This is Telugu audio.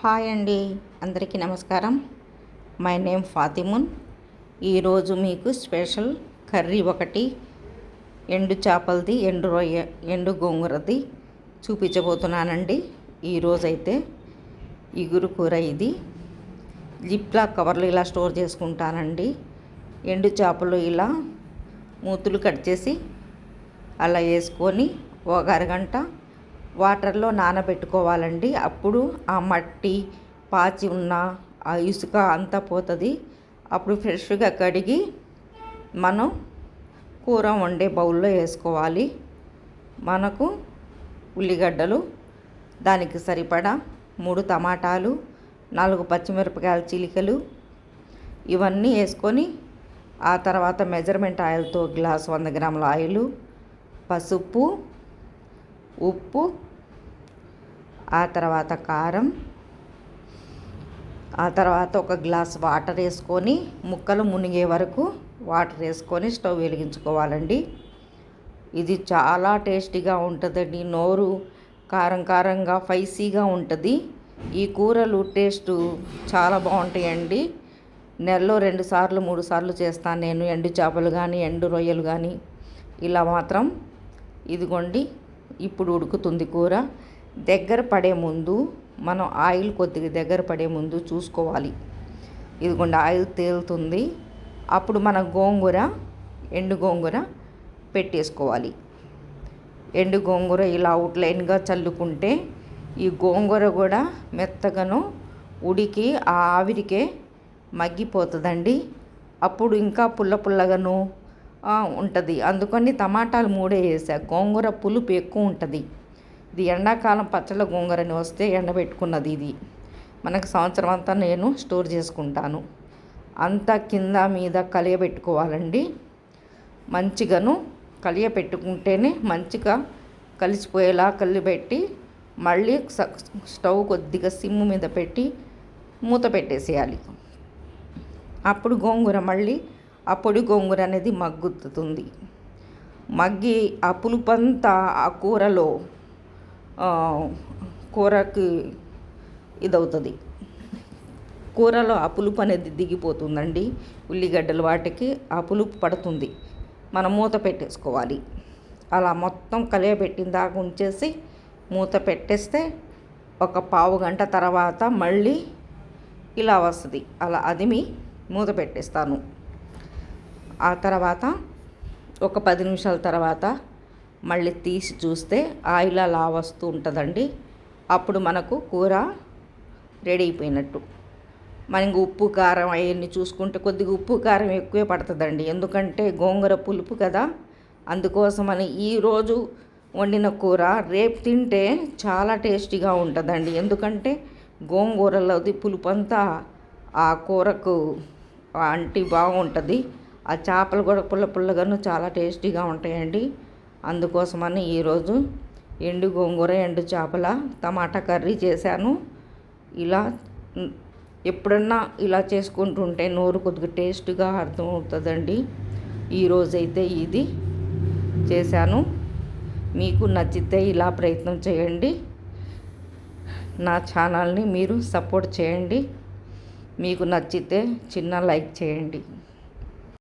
హాయ్ అండి. అందరికీ నమస్కారం. My name Fatimun. ఈరోజు మీకు స్పెషల్ కర్రీ ఒకటి ఎండు చేపలది ఎండు రొయ్య ఎండు గోంగూరది చూపించబోతున్నానండి. ఈరోజైతే ఇగురు కూర ఇది. జిప్లా కవర్లు ఇలా స్టోర్ చేసుకుంటానండి. ఎండు చేపలు ఇలా మూతులు కట్ చేసి అలా వేసుకొని ఒక అరగంట వాటర్లో నానబెట్టుకోవాలండి. అప్పుడు ఆ మట్టి పాచి ఉన్న ఆ ఇసుక అంతా పోతుంది. అప్పుడు ఫ్రెష్గా కడిగి మనం కూర వండే బౌల్లో వేసుకోవాలి. మనకు ఉల్లిగడ్డలు దానికి సరిపడా మూడు టమాటాలు నాలుగు పచ్చిమిరపకాయల చిలికలు ఇవన్నీ వేసుకొని ఆ తర్వాత మెజర్మెంట్ ఆయిల్తో గ్లాస్ వంద గ్రాముల ఆయిల్ పసుపు ఉప్పు ఆ తర్వాత కారం ఆ తర్వాత ఒక గ్లాస్ వాటర్ వేసుకొని ముక్కలు మునిగే వరకు వాటర్ వేసుకొని స్టవ్ వెలిగించుకోవాలండి. ఇది చాలా టేస్టీగా ఉంటుందండి. నోరు కారం కారంగా ఫైసీగా ఉంటుంది. ఈ కూరలు టేస్ట్ చాలా బాగుంటాయండి. నెలలో రెండు సార్లు మూడు సార్లు చేస్తాను నేను. ఎండు చేపలు కానీ ఎండు రొయ్యలు కానీ ఇలా మాత్రం ఇదిగోండి ఇప్పుడు ఉడుకుతుంది కూర. దగ్గర పడే ముందు మనం ఆయిల్ కొద్దిగా దగ్గర పడే ముందు చూసుకోవాలి. ఇదిగోండి ఆయిల్ తేలుతుంది. అప్పుడు మన గోంగూర ఎండు గోంగూర పెట్టేసుకోవాలి. ఎండు గోంగూర ఇలా అవుట్లైన్గా చల్లుకుంటే ఈ గోంగూర కూడా మెత్తగాను ఉడికి ఆ ఆవిరికే మగ్గిపోతుందండి. అప్పుడు ఇంకా పుల్ల పుల్లగాను ఉంటుంది. అందుకని టమాటాలు మూడే వేసా. గోంగూర పులుపు ఎక్కువ ఉంటుంది. ఇది ఎండాకాలం పచ్చళ్ళ గోంగూరని వస్తే ఎండబెట్టుకున్నది ఇది. మనకు సంవత్సరం అంతా నేను స్టోర్ చేసుకుంటాను. అంతా కింద మీద కలియబెట్టుకోవాలండి. మంచిగాను కలియబెట్టుకుంటేనే మంచిగా కలిసిపోయేలా కలిపెట్టి మళ్ళీ స్టవ్ కొద్దిగా సిమ్ మీద పెట్టి మూత పెట్టేసేయాలి. అప్పుడు గోంగూర మళ్ళీ ఆ పొడి గోంగూర అనేది మగ్గుతుంది. మగ్గి ఆ పులుపంతా ఆ కూరలో కూరకి ఇదవుతుంది. కూరలో ఆ పులుపు అనేది దిగిపోతుందండి. ఉల్లిగడ్డలు వాటికి ఆ పులుపు పడుతుంది. మనం మూత పెట్టేసుకోవాలి. అలా మొత్తం కలియబెట్టిన దాకా ఉంచేసి మూత పెట్టేస్తే ఒక పావు గంట తర్వాత మళ్ళీ ఇలా వస్తుంది. అలా అదిమి మూత పెట్టేస్తాను. ఆ తర్వాత ఒక పది నిమిషాల తర్వాత మళ్ళీ తీసి చూస్తే ఆయిల్ అలా వస్తూ ఉంటుందండి. అప్పుడు మనకు కూర రెడీ అయిపోయినట్టు. మనం ఉప్పు కారం అవన్నీ చూసుకుంటే కొద్దిగా ఉప్పు కారం ఎక్కువే పడుతుందండి. ఎందుకంటే గోంగూర పులుపు కదా. అందుకోసమని ఈరోజు వండిన కూర రేపు తింటే చాలా టేస్టీగా ఉంటుందండి. ఎందుకంటే గోంగూరలోది పులుపు అంతా ఆ కూరకు అంటి బాగుంటుంది. ఆ చేపలు కూడా పుల్ల పుల్లగాను చాలా టేస్టీగా ఉంటాయండి. అందుకోసమని ఈరోజు ఎండు గోంగూర ఎండు చేపల టమాటా కర్రీ చేశాను. ఇలా ఎప్పుడన్నా ఇలా చేసుకుంటుంటే నోరు కొద్దిగా టేస్ట్గా అర్థమవుతుందండి. ఈరోజైతే ఇది చేశాను. మీకు నచ్చితే ఇలా ప్రయత్నం చేయండి. నా ఛానల్ని మీరు సపోర్ట్ చేయండి. మీకు నచ్చితే చిన్న లైక్ చేయండి.